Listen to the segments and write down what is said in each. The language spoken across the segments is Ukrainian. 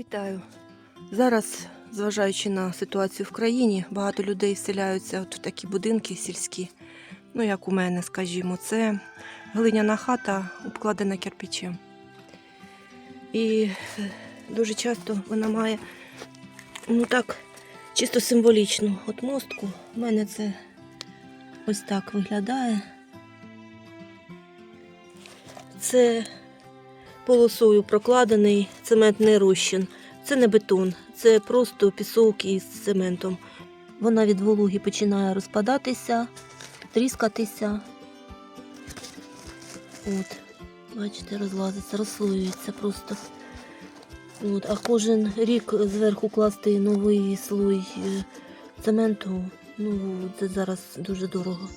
Вітаю. Зараз, зважаючи на ситуацію в країні, багато людей вселяються от в такі будинки сільські. Ну, як у мене, скажімо, це глиняна хата, обкладена кирпичем. І дуже часто вона має, ну так, чисто символічну отмостку. У мене це ось так виглядає. Це полосою прокладений цементний розчин. Це не бетон, це просто пісок із цементом. Вона від вологи починає розпадатися, тріскатися. От, бачите, розлазиться, розслоюється просто. От, а кожен рік зверху класти новий слой е, цементу, ну це зараз дуже дорого.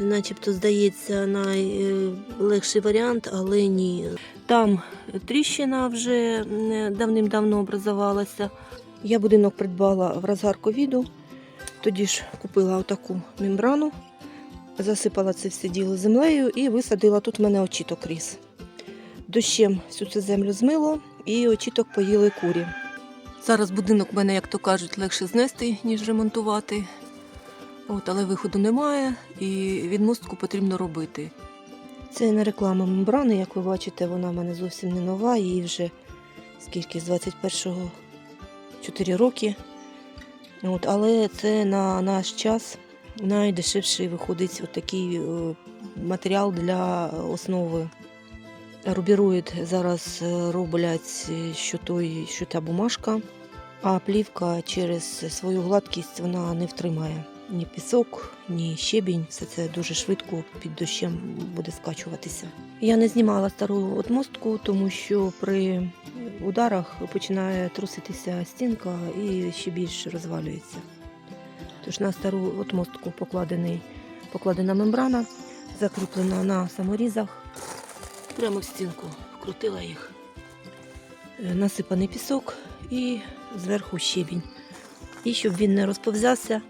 Начебто здається найлегший варіант, але ні. Там тріщина вже е, давним-давно образувалася. Я будинок придбала в розгар ковіду. Тоді ж купила отаку мембрану, засипала це все діло землею і висадила тут в мене очіток ріс. Дощем всю цю землю змило і очіток поїли курі. Зараз будинок в мене, як то кажуть, легше знести, ніж ремонтувати. От, але виходу немає і відмостку потрібно робити. Це не реклама мембрани, як ви бачите, вона в мене зовсім не нова, їй вже скільки з 21-го 4 роки. От, але це на наш час найдешевший виходить от такий е, матеріал для основи. Рубіроїд зараз е, роблять е, що той, що та бумажка, а плівка через свою гладкість вона не втримає ні пісок, ні щебінь. Все це дуже швидко під дощем буде скачуватися. Я не знімала стару отмостку, тому що при ударах починає труситися стінка і ще більше розвалюється. Тож на стару отмостку покладений, покладена мембрана, закріплена на саморізах. Прямо в стінку вкрутила їх. Е, Насипаний пісок і зверху щебінь. І щоб він не розповзявся,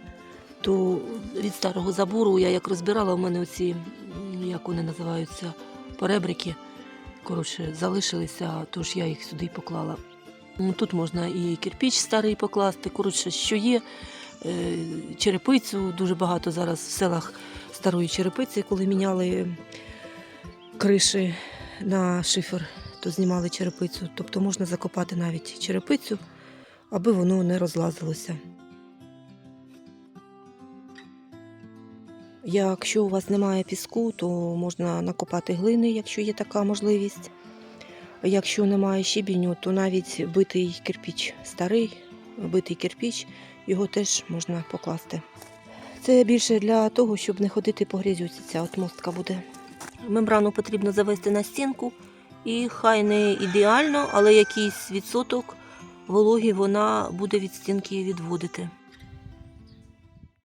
то від старого забору я як розбирала, у мене оці, як вони називаються, поребрики, коротше, залишилися, тож я їх сюди поклала. Ну, Тут можна і кирпіч старий покласти, коротше, що є. Е, Черепицю дуже багато зараз в селах старої черепиці, коли міняли криші на шифер, то знімали черепицю. Тобто можна закопати навіть черепицю, аби воно не розлазилося. Якщо у вас немає піску, то можна накопати глини, якщо є така можливість. Якщо немає щебіню, то навіть битий кирпіч, старий битий кирпіч, його теж можна покласти. Це більше для того, щоб не ходити по грязюці, ця от мостка буде. Мембрану потрібно завести на стінку, і хай не ідеально, але якийсь відсоток вологі вона буде від стінки відводити.